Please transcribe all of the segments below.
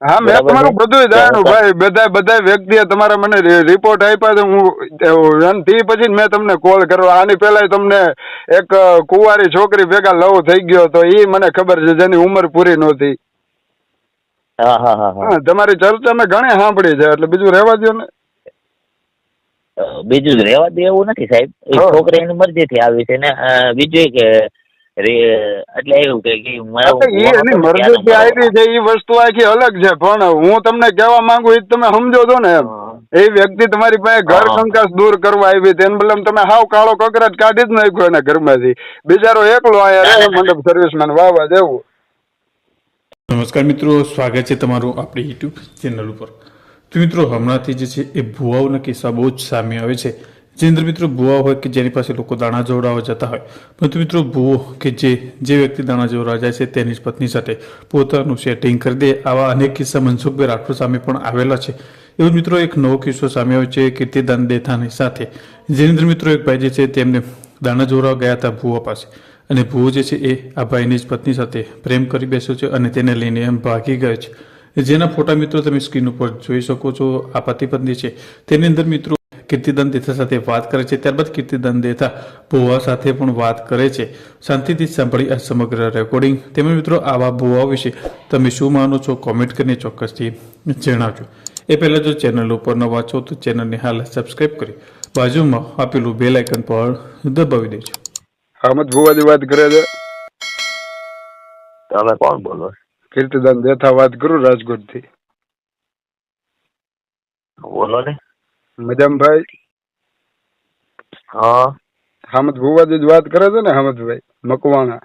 હા મેં તમારું બધું જાણ્યું ભાઈ. બધા બધા વ્યક્તિએ તમારા મને રિપોર્ટ આપ્યા તો હું એનથી પછી મેં તમને કોલ કર્યો. આની પહેલાં તમને એક કુંવારી છોકરી ભેગા લવ થઈ ગયો તો એ મને ખબર છે જેની ઉંમર પૂરી નહોતી. હા હા હા તમારી ચર્ચા મેં ઘણી સાંભળી છે એટલે બીજું રહેવા દો ને. બીજું રહેવા દે એવું નથી સાહેબ. છોકરી એની મરજીથી આવી છે ને બીજું કે એટલે એવું કે આવી છે એ વસ્તુ આખી અલગ છે પણ હું તમને કહેવા માંગુ એ તમે સમજો છો ને એ વ્યક્તિ તમારી પાસે ઘર કંકાસ દૂર કરવા આવી તેને બદલે તમે હાવ કાળો કકરાટ કાઢી જ નાખ્યો એના ઘરમાંથી. બિચારો એકલો અહીંયા રહે મંડપ સર્વિસમેન વાવા જેવું. નમસ્કાર મિત્રો સ્વાગત છે તમારું આપણી યુટ્યુબ ચેનલ ઉપર. તો મિત્રો હમણાંથી જે છે એ ભુવાઓના કિસ્સા બહુ જ સામે આવે છે. જે અંદર મિત્રો ભુવા હોય કે જેની પાસે લોકો દાણા જોડાવા જતા હોય, પરંતુ મિત્રો ભૂવો કે જે જે વ્યક્તિ દાણા જોડાવા જાય છે તેની જ પત્ની સાથે પોતાનું સેટિંગ કરી દે, આવા અનેક કિસ્સા મનસુખભાઈ રાઠોડ સામે પણ આવેલા છે. એવું મિત્રો એક નવો કિસ્સો સામે આવ્યો છે કીર્તિદાન દેથાની સાથે. જેની મિત્રો એક ભાઈ જે છે તેમને દાણા જોડાવા ગયા હતા ભુવા પાસે. અને ભૂવો જે છે એ આ ભાઈની જ પત્ની સાથે પ્રેમ કરી બેસ્યો છે અને તેને લઈને એમ ભાગી ગયો છે. જેના ફોટા મિત્રો તમે સ્ક્રીન ઉપર જોઈ શકો છો. આ પતિ પત્ની છે. તેની અંદર મિત્રો કીર્તિદાન દેથા સાથે વાત કરે છે. ત્યારબાદ કીર્તિદાન દેથા ભુવા સાથે પણ વાત કરે છે. શાંતિથી સાંભળી આ સમગ્ર રેકોર્ડિંગ તેમજ મિત્રો આવા ભુવાઓ વિશે તમે શું માનો છો? કોમેન્ટ કરીને ચોક્કસથી જણાવજો. એ પહેલાં જો ચેનલ ઉપર ન વાંચો તો ચેનલને હાલ સબસ્ક્રાઈબ કરી બાજુમાં આપેલું બેલ આઇકન પર દબાવી દેજો. અહમદ ભુવાની વાત કરે છે. તમે કોણ બોલો? કીર્તિદાન દેથા વાત કરું રાજકોટથી બોલો ને. મજામભાઈ હા. હમદ ભુવાજી જ વાત કરે છે ને હમદભાઈ મકવાણા.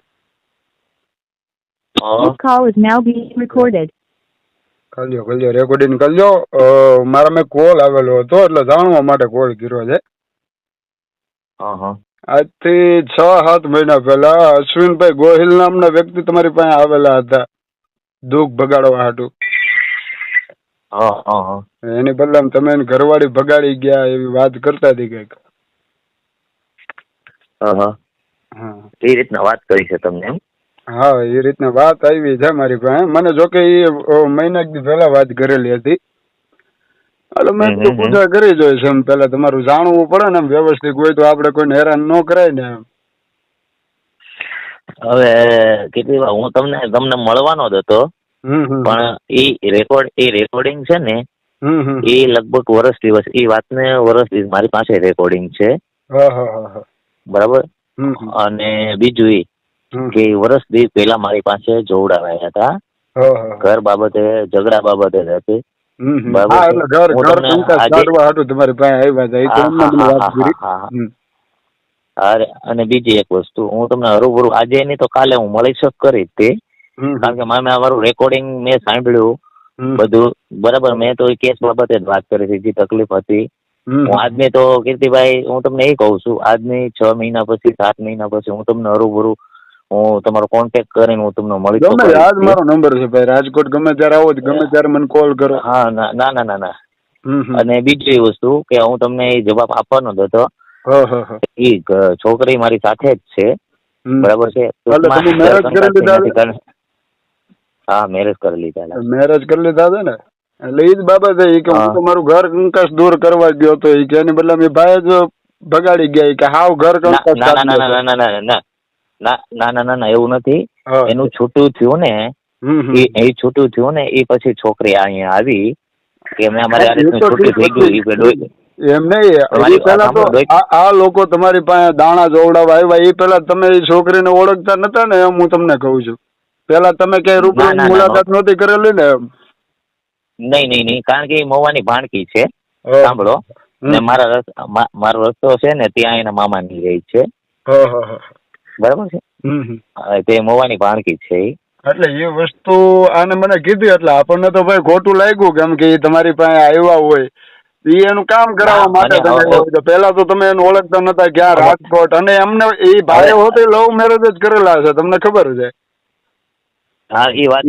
હા. This call is now being recorded. કરજો કરજો રેકોર્ડિંગ કરજો. અ, મારા મેં કોલ આવેલો હતો એટલે જાણવા માટે કોલ કર્યો છે. હા હા. આજથી છ સાત મહિના પહેલા અશ્વિનભાઈ ગોહિલ નામના વ્યક્તિ તમારી પાસે આવેલા હતા. દુઃખ ભગાડવા હાટું. હા હા હા. એની બદલે તમે એની ઘરવાળી ભગાડી ગયા એવી વાત કરતા હતી કંઈક? હા હા. હા. એ રીતના વાત કરી છે તમને એમ? હા એ રીતના વાત આવી છે મારી પાસે. મને જો કે એ મહિના દી પહેલા વાત કરેલી હતી. એટલે મેં તો કીધું પૂછા કરી જોઈશ એમ. પેલા તમારું જાણવું પડે ને એમ. વ્યવસ્થિત હોય તો આપણે કોઈને હેરાન ન કરાય ને એમ. હવે કેટલી વાર હું તમને તમને મળવાનો જ હતો. પણ એ રેકોર્ડ એ રેકોર્ડિંગ છે ને એ લગભગ વર્ષ દિવસ એ વાતને વર્ષ દિવસ મારી પાસે રેકોર્ડિંગ છે. બરાબર? અને બીજું એ કે વર્ષ દિવસ પેલા મારી પાસે જોવડાવાયા હતા. ઘર બાબતે ઝઘડા બાબતે હતી. અરે અને બીજી એક વસ્તુ હું તમને હરુભરું આજે એની તો કાલે હું મળી શક કરી તે કારણ કે મારે મારું રેકોર્ડિંગ મેં સાંભળ્યું બધું. બરાબર મેં તો કેસ બાબતે જ વાત કરી હતી જે તકલીફ હતી. હું આજની તો કીર્તિભાઈ હું તમને એ કહું છું આજની છ મહિના પછી સાત મહિના પછી હું તમને હરૂભરૂ હું તમારો કોન્ટેક્ટ કરીને હું તમને મળી ગમે આજ મારો નંબર છે ભાઈ રાજકોટ ગમે ત્યારે આવો ગમે ત્યારે મને કોલ કરો. હા ના ના ના ના. અને બીજી વસ્તુ કે હું તમને એ જવાબ આપવાનો જ હતો. એ છોકરી મારી સાથે જ છે. બરાબર છે? હા મેરેજ કરી લીધા મેરેજ કરી લીધા છે ને? એટલે એ જ બાબત છે કે હું તમારું ઘર કંકાસ દૂર કરવા ગયો તો એ કે એની બદલે મેં ભાઈ જ ભગાડી ગયા કે હાવ ઘર કંકાસ ના ના ના ના ના ના ના ના ના ના એવું નથી. એનું છૂટું થયું ને. એ એ છૂટું થયું ને એ પછી છોકરી અહીંયા આવી કે મેં અમારે આ રીતનું છૂટું થઈ ગયું એ એમ નહીં પેલા તો આ આ લોકો તમારી પાસે દાણા જોવડાવવા આવ્યા એ પેલા તમે એ છોકરીને ઓળખતા નતા ને એમ હું તમને કહું છું. પેલા તમે ક્યાંય રૂબરૂ મુલાકાત નહોતી કરેલી ને નહીં નહીં નહીં. કારણ કે એ મોવાની ભાણકી છે. સાંભળો. ને મારા મારો રસ્તો છે ને ત્યાં એના મામાની રહી છે. બરાબર છે? તે મોવાની ભાણકી છે એટલે એ વસ્તુ આને મને કીધી એટલે આપણને તો ભાઈ ખોટું લાગ્યું કેમ કે તમારી પાસે આવ્યા હોય. એ એનું કામ કરાવવા માટે તમે પેલા તો તમે એનું ઓળખતા નતા ક્યાં રાજકોટ. અને એમને એ ભાઈ હોતે લવ મેરેજ જ કરેલા છે. તમને ખબર છે? હા એ વાત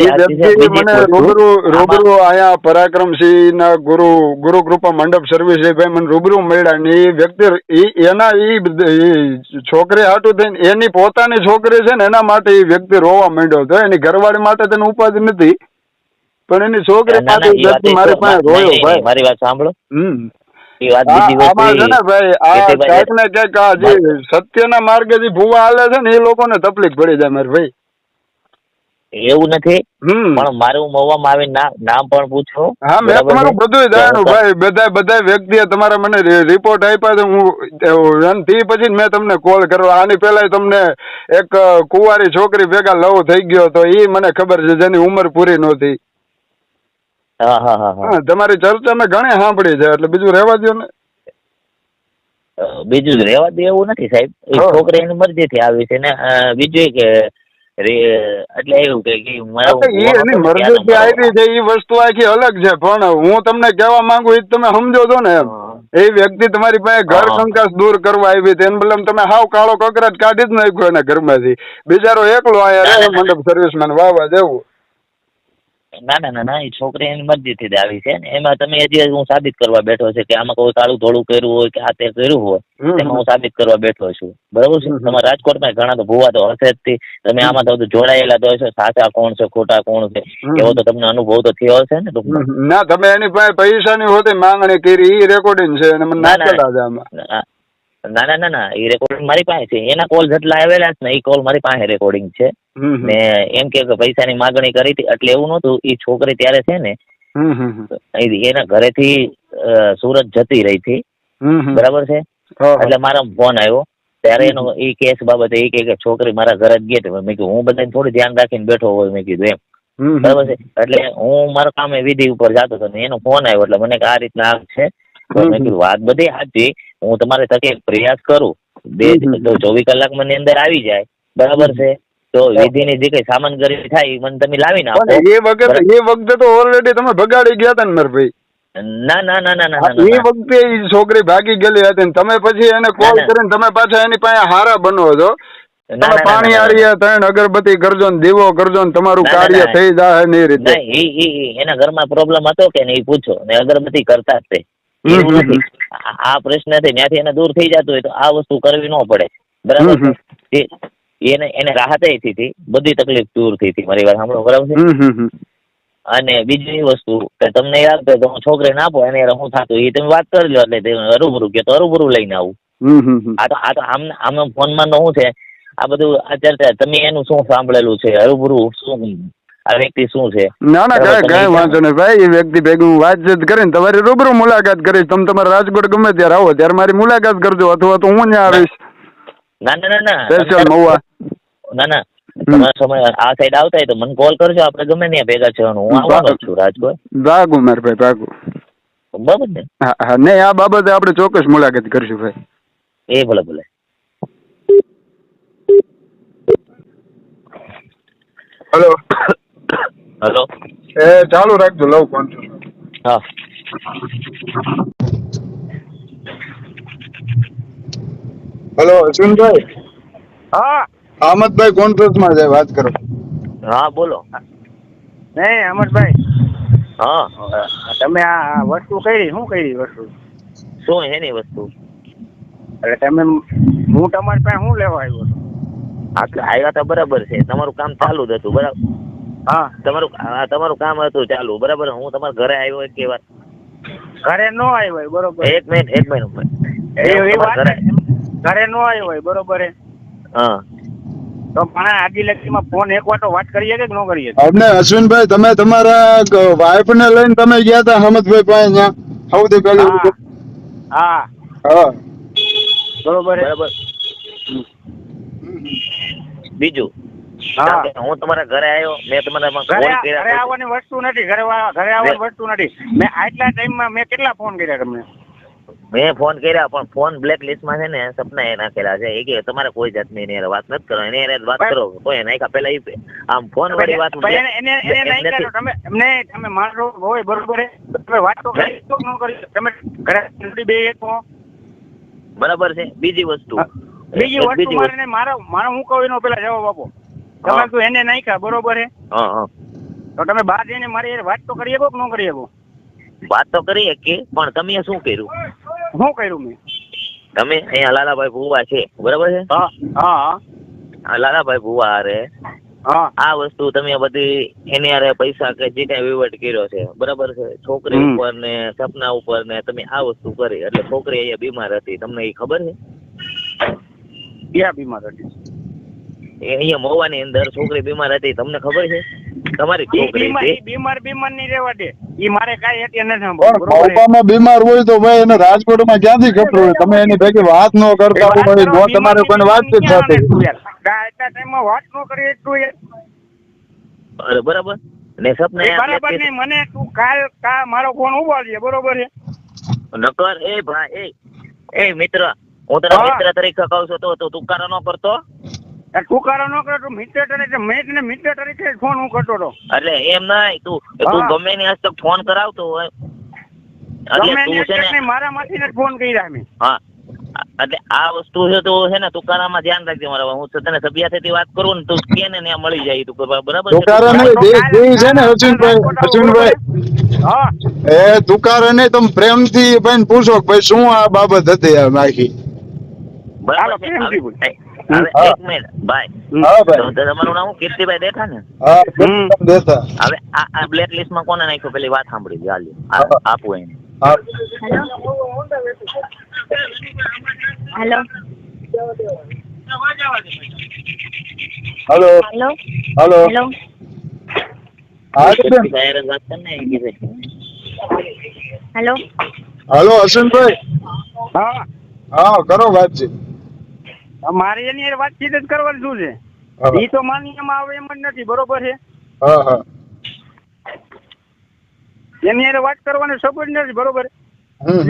મને રૂબરૂ રૂબરૂ અહીંયા પરાક્રમસિંહ ના ગુરુ ગુરુ કૃપા મંડપ સર્વિસ એ ભાઈ મને રૂબરૂ મળ્યા ને એ વ્યક્તિ એના એ છોકરી હાટું થઈને એની પોતાની છોકરી છે ને એના માટે એ વ્યક્તિ રોવા માંડ્યો હતો. એની ઘરવાળી માટે તેને ઉપાધિ નથી. પણ એની છોકરી ના, ના, એ મારી પાસે રોયો ભાઈ. મારી વાત સાંભળો. હમ. ને ને સત્યના માર્ગે જે ભૂવા હાલે છે ને એ લોકોને તકલીફ પડી જાય મારે ભાઈ. એવું નથી પણ મારું મવામાં આવીને નામ નામ પણ પૂછો. હા મેં તમારું બધું જાણ્યું ભાઈ બધા બધા વ્યક્તિએ તમારા મને રિપોર્ટ આપ્યા તો હું એમ થી પછી મેં તમને કોલ કર્યો. આની પહેલા તમને એક કુંવારી છોકરી ભેગા લવ થઈ ગયો તો એ મને ખબર છે જેની ઉંમર પૂરી નહોતી હા હા હા હા. હા તમારી ચર્ચા મેં ઘણી સાંભળી છે એટલે બીજું રહેવા દો ને. બીજું રહેવા દે એવું નથી સાહેબ. છોકરી એની મરજીથી આવી છે ને બીજું કે એટલે એવું કે એની આવી છે એ વસ્તુ આખી અલગ છે પણ હું તમને કહેવા માંગુ એ તમે સમજો છો ને એમ એ વ્યક્તિ તમારી પાસે ઘર. કંકાસ દૂર કરવા આવી હતી એને બદલે તમે હાવ કાળો કકરાટ કાઢી જ નાખ્યો એના ઘરમાંથી બિચારો એકલો ના, ના. મંડપ સર્વિસમેન વાવા જેવું ના ના ના ના એ છોકરી એની મરજીથી જ આવી છે એમાં તમે હજી હું સાબિત કરવા બેઠો છે કે આમાં કોઈ કાળું ધોળું કર્યું હોય કે આ તે કર્યું હોય એમાં હું સાબિત કરવા બેઠો છું. બરોબર છે. તમારા રાજકોટમાં ઘણા તો ભૂવા તો હશે જ. તમે આમાં તો જોડાયેલા તો હશે. સાચા કોણ છે ખોટા કોણ છે? એવો તો તમને અનુભવ તો થયો હશે ને ના તમે એની પાસે પૈસાની હોતી માંગણી કરી એ રેકોર્ડિંગ છે અને મને ના, ના. નાખેલા છે આમાં. ના ના ના ના એ રેકોર્ડિંગ મારી પાસે છે. એના કોલ જેટલા આવેલા છે ને એ કોલ મારી પાસે રેકોર્ડિંગ છે. ને એમ કે પૈસાની માગણી કરી હતી એટલે એવું નહોતું. એ છોકરી ત્યારે છે ને એના ઘરેથી સુરત જતી રહી હતી. બરાબર છે. એટલે મારા ફોન આવ્યો. ત્યારે એનો એ કેસ બાબતે એ કે છોકરી મારા ઘરે જ ગઈ. મેં કીધું હું બધાને થોડી ધ્યાન રાખીને બેઠો હોય મેં કીધું એમ. બરાબર છે? એટલે હું મારા કામે વિધિ ઉપર જતો હતો એનો ફોન આવ્યો. એટલે મને કે આ રીતના આમ છે. મેં કીધું વાત બધી સાચી. હું તમારે તકે પ્રયાસ કરું. બે ચોવીસ કલાક મને અંદર આવી જાય. બરાબર છે? તો વિધિની જે કઈ સામાનગરી થાય એ મને તમે લાવીને આપો. એ વખતે એ વખતે તો ઓલરેડી તમે ભગાડી ગયા હતા ને મારા ભાઈ. ના ના ના ના ના એ વખતે છોકરી ભાગી ગયેલી હતી ને તમે પછી એને કોલ. કરીને તમે પાછા એની પાસે હારા બનો છો. તમે પાણી આરીએ ત્રણ અગરબત્તી કરજો ને દીવો કરજો ને તમારું કાર્ય થઈ જાય ને એ રીતે. એના ઘરમાં પ્રોબ્લેમ હતો કે નહીં? પૂછો. ને અગરબત્તી કરતા જ તે. આ પ્રશ્ન છે ત્યાંથી એને દૂર થઈ જતું હોય તો આ વસ્તુ કરવી ન પડે. બરાબર? એને એને રાહત થઈ હતી બધી તકલીફ દૂર થઈ હતી મારી વાત સાંભળો બરાબર. અને બીજી વસ્તુ કે તમને યાદ હોય તો હું છોકરીને આપો એને હું થતું એ તમે વાત કરી લો એટલે તે અરૂબરૂ કે તો અરૂબરૂ લઈને આવું. આ તો આ તો આમ આમ ફોનમાં શું છે? આ બધું અત્યારે તમે એનું શું સાંભળેલું છે? અરૂબરૂ શું આ વ્યક્તિ શું છે? ના ના કાંઈ કાંઈ વાંધો નહીં. ભાઈ એ વ્યક્તિ ભેગું હું વાતચીત કરીને તમારી રૂબરૂ મુલાકાત કરીશ. તમે તમારે રાજકોટ ગમે ત્યારે આવો ત્યારે મારી મુલાકાત કરજો અથવા તો હું ત્યાં આવીશ. ના ના ના ના. સ્પેશિયલ મહુવા ના ના તમારા સમય આ સાઈડ આવતા હોય તો મને કોલ કરજો. આપણે ગમે ત્યાં ભેગા છે હું આવવાનો છું રાજકોટ ભાગું મારે ભાઈ ભાગુ. બરાબર ને? હા હા નહીં આ બાબતે આપણે ચોક્કસ મુલાકાત કરીશું ભાઈ. એ ભલે ભલે. હલો હલો એ ચાલુ રાખજો લવ ફોન છું હા. હલો અશ્વિનભાઈ? હા. અહમદભાઈ કોન્ફરન્સમાં છે વાત કરો. હા બોલો. નહીં અમરભાઈ હા. તમે આ વસ્તુ કરી શું કરી વસ્તુ? શું એની વસ્તુ? એટલે તમે હું તમારી પાસે શું લેવા આવ્યો છું? આપણે આવ્યા તો બરાબર છે તમારું કામ ચાલુ જ હતું બરાબર? હા. તમારું હા, તમારું કામ હતું ચાલુ બરાબર? હું તમારા ઘરે આવ્યો એક વાર. ઘરે નો આવ્યો હોય બરોબર. એક મિનિટ એક મિનિટ ઘરે. નો આવ્યો હોય બરોબર હા. તો પણ આજી લગીમાં ફોન એક વાર તો વાત કરીએ કે ન કરીએ અમને અશ્વિનભાઈ તમે તમારા વાઇફ ને લઈને તમે ગયા હતા હમદભાઈ પાસે ત્યાં? સૌથી પહેલી હા. હા. હા. બરોબર બરાબર. બીજું? હા. હું તમારા ઘરે આવ્યો મેં તમારા ઘરે આવવાની વસ્તુ નથી ઘરે ઘરે આવવાની વસ્તુ નથી. મેં આટલા ટાઈમમાં મેં કેટલા ફોન કર્યા તમને? મેં ફોન કર્યા પણ ફોન બ્લેક લિસ્ટમાં છે ને સપના એ નાખેલા છે. એ કે તમારે કોઈ જાતની એની એને વાત નથી કરો એને એને વાત કરો. કોઈ નાખ્યા પેલા ઈ આમ ફોન વાળી વાત એને એને તમે એમને તમે મારો હોય બરોબર તમે વાત તો કરી તો ન કરી તમે ઘરે બે એક બરાબર છે. બીજી વસ્તુ. બીજી વસ્તુ મારે મારો મારો હું કહું એનો પેલા જવાબ આપો. તમે તો એને નાખ્યા બરોબર હે? તો તમે બહાર જઈને મારી વાત તો કરી શકો કે ન કરી શકો? વાત તો કરીએ કે પણ તમે શું કર્યું? શું કર્યું મેં? તમે અહીંયા લાલાભાઈ ભુવા છે બરાબર છે? હા લાલાભાઈ ભુવા અરે હા. આ વસ્તુ તમે બધી એને હારે પૈસા કે જે કઈ વહીવટ કર્યો છે બરાબર છે? છોકરી ઉપર ને સપના ઉપર ને તમે આ વસ્તુ કરી એટલે છોકરી અહીંયા બીમાર હતી તમને એ ખબર છે? ક્યાં બીમાર હતી? અહીંયા મોવાની અંદર છોકરી બીમાર હતી તમને ખબર છે? તમારી છોકરી બીમાર બીમાર નહીં રહેવા દે. ઈ મારે કાંઈ અત્યારે નથી સાંભળવું, બરોબર છે? બીમાર હોય તો ભાઈ એને રાજકોટમાં ક્યાંથી ખબર હોય? તમે એની ભેગી વાત ન કરતા હોય નો તમારે કોઈ વાતચીત થતી એટલા ટાઈમમાં વાત ન કરી એટલું અરે બરાબર. ને સપના બરાબર નહીં મને તું કાલ કા મારો ફોન ઉપાડજે બરોબર છે? નકર એ ભાઈ એ એ મિત્ર હું તને મિત્ર તરીકે કહું છું તો તું તુકારો ન કરતો. આ તુકારો ન કરે તો મિત્ર તરીકે મેં તને મિત્ર તરીકે ફોન હું કરતો હતો. એટલે એમ નહીં તું તું ગમે ની હસ્તક ફોન કરાવતો હોય એટલે તું છે ને એટલે મારામાંથી જ ફોન કર્યા મેં. હા એટલે આ વસ્તુ છે તો છે ને તુકારામાં ધ્યાન રાખજે મારા હું તને સભ્યતાથી વાત કરું ને તું કે ને ત્યાં મળી જાય તું બરાબર તુકારા છે ને? હા એ તુકારે નહીં તમે પ્રેમથી ભાઈ પૂછો ભાઈ શું આ બાબત હતી આખી બરાબર હવે-. એક મિનિટ ભાઈ હા તો ભાઈ તમારું નામ કીર્તિભાઈ દેખા ને? હા હમ. હવે આ આ બ્લેક લિસ્ટમાં કોને નાખ્યો? પેલી વાત સાંભળી. આપું એને. Hello? Hello? Hello. Hello? Hello. હા. હેલો? હા. હા કરો વાતચીત મારે એની વાતચીત જ કરવાની શું છે? એ તો માન્યમાં આવે એમ જ નથી બરોબર છે? હા હા. એની હારે વાત કરવાનો સબૂત નથી બરોબર?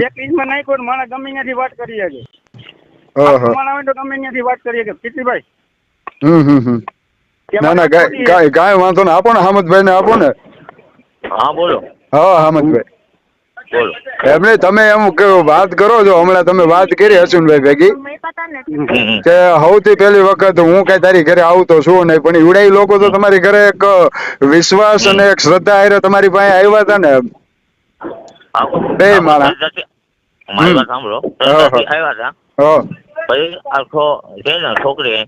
એક ઇંચમાં નાખ્યો ને માણસ ગમે ત્યાંથી વાત કરી શકે. હા હા. માણસ હોય તો ગમે ત્યાંથી વાત કરી શકે. કીર્તિભાઈ? હમ હમ હમ. ના ના કાંઈ કાંઈ કાંઈ વાંધો ને આપો ને હામદભાઈ ને આપો ને. હા બોલો. હા હામદભાઈ. બોલો. એમને તમે એમ કે વાત કરો છો. હમણાં તમે વાત કરી અશ્વિનભાઈ ભેગી. કે સૌથી પહેલી વખત હું કઈ તારી ઘરે આવતો છું નહીં પણ ઈવડાઈ લોકો તો તમારી ઘરે એક વિશ્વાસ અને એક શ્રદ્ધા હારે તમારી પાસે આવ્યા હતા ને. બે મારી વાત સાંભળો. હા, સરદારજી હા. આવ્યા હતા પછી આખો છે ને છોકરી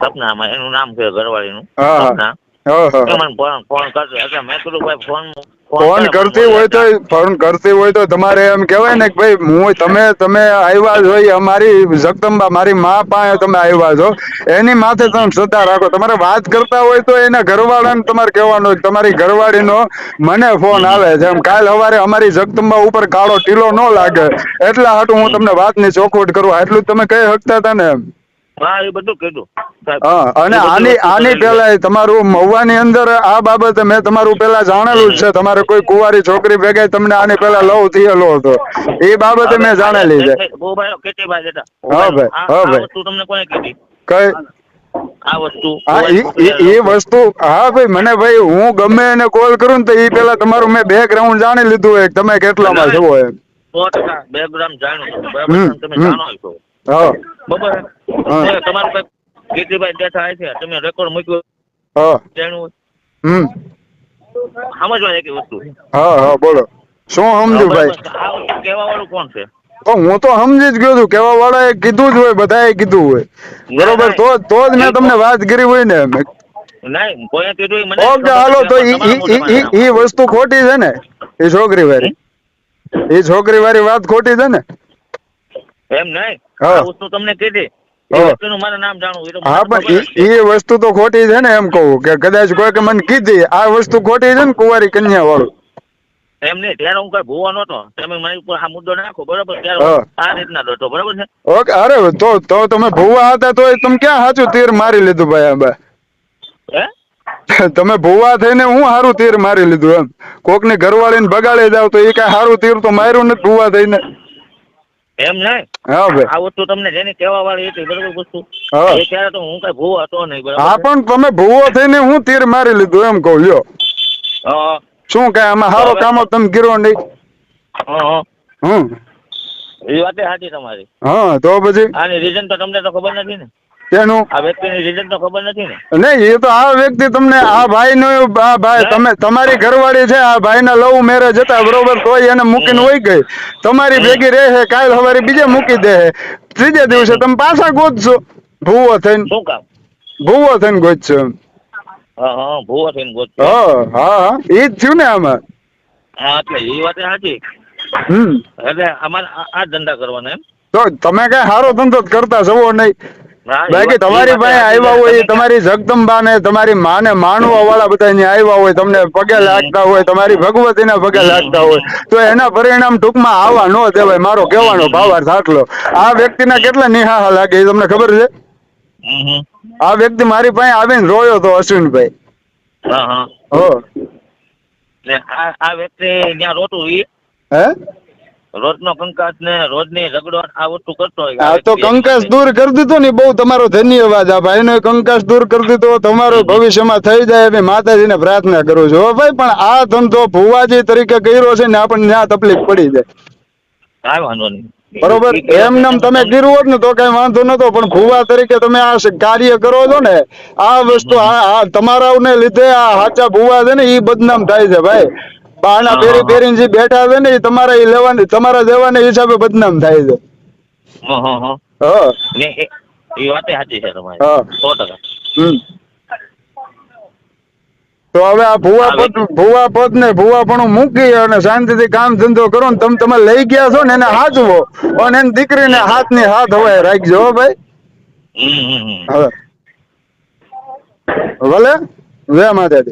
સપનામાં એનું નામ છે ઘરવાળીનું. સપના. મને ફોન ફોન કરતો એટલે મેં કીધું ભાઈ ફોન ફોન કરતી હોય તો ફોન કરતી હોય તો તમારે એમ કહેવાય ને કે ભાઈ હું તમે તમે આવ્યા છો અમારી જગદંબા મારી માં પાસે તમે આવ્યા છો. એની માથે તમે શ્રદ્ધા રાખો. તમારે વાત કરતા હોય તો એના ઘરવાળાને તમારે કહેવાનું હોય તમારી ઘરવાળીનો મને ફોન આવે જેમ કાલ સવારે અમારી જગદંબા ઉપર કાળો ટીલો ન લાગે. એટલા હાટું હું તમને વાતની ચોખવટ કરું. આટલું તમે કહી શકતા હતા ને એમ. હા એ બધું કીધું. અને આની આની પેલા તમારું મહુવાની અંદર આ બાબતે મેં તમારું પેલા જાણેલું જ છે. તમારે કોઈ કુંવારી છોકરી ભેગા તમને આની પેલા લવ થયેલો હતો. એ બાબતે મેં જાણેલી છે. એક- હા ભાઈ, હા ભાઈ. તમને કોને કીધી? કઈ? આ વસ્તુ હા વસ્તુ ભાઈ મને ભાઈ હું ગમે એને કોલ કરું ને તો એ પેલા તમારું મેં બેકગ્રાઉન્ડ જાણી લીધું હોય કે તમે કેટલામાં છો એમ. સો ટકા બેકગ્રાઉન્ડ જાણ્યું બરાબર તમે જાણો છો. હા. બરાબર હા. છે? તમારું કઈ કીર્તિભાઈ દેખા છે તમે રેકોર્ડ મૂક્યો હા. જાણ્યું હમ. સમજવા એક વસ્તુ. હા હા બોલો. શું સમજુ ભાઈ? કહેવા વાળું કોણ છે? હું તો સમજી જ ગયો છું. કેવા વાળાએ કીધું જ હોય બધાએ કીધું હોય. બરોબર? તો તો જ મેં તમને વાત કરી હોય ને. એ ઓકે હાલો તો ઈ જાણવા. વસ્તુ ખોટી છે ને? એ છોકરી વાળી એ છોકરી વાળી વાત ખોટી છે ને? એમ નહીં? વસ્તુ તમને કીધી હા. એ તો વસ્તુ ખોટી છે ને એમ કહું કે કદાચ કોઈ મને કીધી આ વસ્તુ ખોટી છે ને કુંવારી કન્યા વાળું એમ નહીં ત્યારે હું કઈ ભૂવા નહોતો. તમે મારી ઉપર આ મુદ્દો નાખો બરોબર? ત્યારે આ રીતના હતો બરોબર છે? ઓકે અરે તો તો તમે ભૂવા હતા તો તમે ક્યાં સાચું તીર મારી લીધું ભાઈ આ હે? તમે ભૂવા થઈને હું સારું તીર મારી લીધું એમ. કોકની ઘરવાળીને બગાડી જાવ તો એ કઈ સારું તીર તો માર્યું નથી ભૂવા થઈને. એમ નહીં? આ વસ્તુ તમને જેની કહેવા વાળી હતી બરોબર વસ્તુ. એ ત્યારે તો હું કઈ ભૂવો હતો નહીં બરાબર હા પણ તમે ભૂવો થઈને હું તીર મારી લીધું એમ કહું લ્યો. શું કઈ આમાં સારો કામો તમે ગીરો નહીં. હમ. એ વાત સાચી તમારી. હા તો પછી? આની રીઝન તો તમને તો ખબર નથી ને? તેનું આ વ્યક્તિની રીઝન તો ખબર નથી ને? નહીં એ તો આ વ્યક્તિ તમને આ ભાઈ નું આ ભાઈ તમે તમારી ઘરવાળી છે આ ભાઈ ના લવ મેરેજ હતા બરોબર તોય એને મૂકીને હોય ગઈ. તમારી ભેગી રહે કાલ સવારે બીજે મૂકી દે ત્રીજે દિવસે તમે પાછા ગોતશો. ભૂવો થઈને. શું કામ? ભૂવો થઈને ગોતશો. હા ભૂવો થઈને ગોત હા એ જ થયું ને આમાં. હા એટલે એ વાત સાચી. હમ. એટલે અમારે આ આ ધંધા કરવાના એમ. તો તમે કઈ સારો ધંધો કરતા જવો નહીં. બાકી તમારી પાસે આવ્યા હોય તમે તમારી જગદંબા ને તમારી માને માનવા વાળા બધા અહીંયા આવ્યા હોય તમને પગે લાગતા હોય તમારી ભગવતીના પગે લાગતા હોય તો એના પરિણામ ટૂંકમાં આવા ન દેવાય મારો કહેવાનો ભાવાર્થ આટલો આ વ્યક્તિના કેટલા નિહાહા લાગે એ તમને ખબર છે. આ વ્યક્તિ મારી પાસે આવીને રોયો તો અશ્વિનભાઈ. હા હા. હો. આ આ વ્યક્તિ ત્યાં રોતું હે? રોજનો કંકાસ ને રોજની રગડોટ આ વસ્તુ કરતો હોય આ તો કંકાસ દૂર કરી દીધો ને બહુ તમારો ધન્યવાદ આ ભાઈનો કંકાસ દૂર કરી દીધો તમારો ભવિષ્યમાં થઈ જાય એવી માતાજીને પ્રાર્થના કરું છું. હો ભાઈ પણ આ ધંધો ભુવાજી તરીકે કર્યો છે ને આપણને ત્યાં તકલીફ પડી જાય. કાંઈ વાંધો નહીં. બરોબર? એમ નામ તમે કર્યું હોત ને તો કઈ વાંધો નતો પણ ભુવા તરીકે તમે આ કાર્ય કરો છો ને આ વસ્તુ આ આ લીધે આ સાચા ભુવા છે ને એ બદનામ થાય છે ભાઈ. હા, પેરી હા. જે બેઠા છે ને એ તમારા એ લેવાની તમારા દેવાને હિસાબે બદનામ થાય છે. હં, હં, હં. હા. ને એ- એ વાતે સાચી છે તમારી. સો ટકા. હમ. તો હવે આ ભુવા હવે- પદ ભુવા પદ ને ભુવા પણ મૂકી અને શાંતિથી કામ ધંધો કરો ને તમે તમે લઈ ગયા છો ને એને હાચવો. અને એની દીકરીને હાથની હાથ હવાય રાખજો હો ભાઈ. હવે ભલે. જય માતાજી.